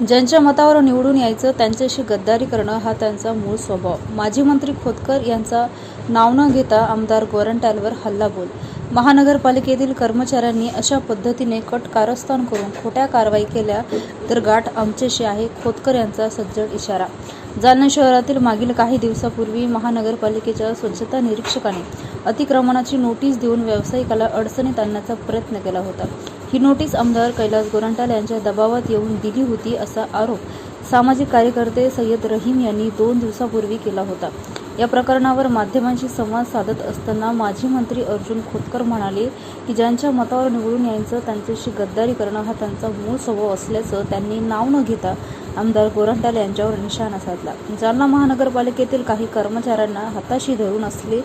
ज्यांच्या मतावर निवडून यायचं त्यांच्याशी गद्दारी करणं हा त्यांचा मूळ स्वभाव. माजी मंत्री खोतकर यांचा नाव न घेता आमदार गोरंट्यालवर हल्लाबोल. महानगरपालिकेतील कर्मचाऱ्यांनी अशा पद्धतीने कट कारस्थान करून खोट्या कारवाई केल्या तर गाठ आमच्याशी आहे खोतकर यांचा सज्जड इशारा. जालना शहरातील मागील काही दिवसापूर्वी महानगरपालिकेच्या स्वच्छता निरीक्षकाने अतिक्रमणाची नोटीस देऊन व्यावसायिकाला अडचणीत आणण्याचा प्रयत्न केला होता. ही नोटीस आमदार कैलास गोरंट्याल यांच्या दबावात येऊन दिली होती असा आरोप सामाजिक कार्यकर्ते सय्यद रहीम यांनी दोन दिवसापूर्वी केला होता. या प्रकरणावर माध्यमांशी संवाद साधत असताना माजी मंत्री अर्जुन खोतकर म्हणाले की ज्यांच्या मतावर निवडून यायचं त्यांच्याशी गद्दारी करणं हा त्यांचा मूळ स्वभाव असल्याचं त्यांनी नाव न घेता आमदार गोरंट्याल यांच्यावर निशाणा साधला. जालना महानगरपालिकेतील काही कर्मचाऱ्यांना हाताशी धरून असले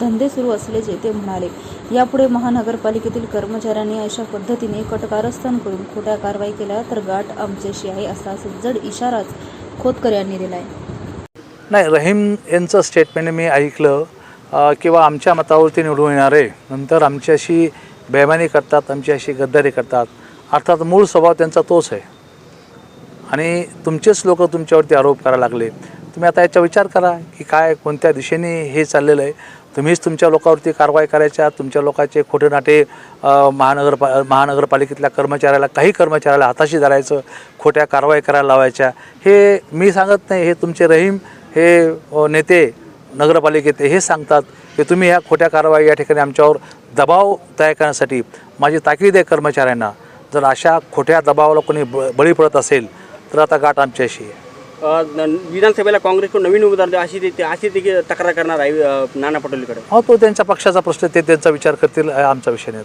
धंदे सुरू असल्याचे ते म्हणाले. यापुढे महानगरपालिकेतील कर्मचाऱ्यांनी अशा पद्धतीने कटकारस्थान करून खोट्या कारवाई केल्या तर गाठ आमच्याशी आहे असा सज्जड इशाराच खोतकर यांनी दिला आहे नाही रहीम यांचं स्टेटमेंट मी ऐकलं किंवा आमच्या मतावरती निवडून येणारे. नंतर आमच्याशी बेमानी करतात आमच्याशी गद्दारी करतात. अर्थात मूळ स्वभाव त्यांचा तोच आहे. आणि तुमचेच लोक तुमच्यावरती आरोप करायला लागले तुम्ही आता याचा विचार करा की काय कोणत्या दिशेने हे चाललेलं आहे. तुम्हीच तुमच्या लोकांवरती कारवाई करायच्या तुमच्या लोकांचे खोटे नाटे महानगर महानगरपा महानगरपालिकेतल्या कर्मचाऱ्याला काही कर्मचाऱ्याला हाताशी धरायचं खोट्या कारवाई करायला लावायच्या. हे मी सांगत नाही हे तुमचे रहीम हे नेते नगरपालिकेत हे सांगतात की तुम्ही ह्या खोट्या कारवाई या ठिकाणी आमच्यावर दबाव तयार करण्यासाठी माझी ताकीद आहे कर्मचाऱ्यांना. जर अशा खोट्या दबावाला कोणी ब बळी पडत असेल तर आता गाठ आमच्याशी आहे. विधानसभेला काँग्रेसकडून नवीन उमेदवार द्या अशी ते अशी देखील तक्रार करणार आहे नाना पटोलेकडे. हो तो त्यांच्या पक्षाचा प्रश्न ते त्यांचा विचार करतील आमचा विषय नाही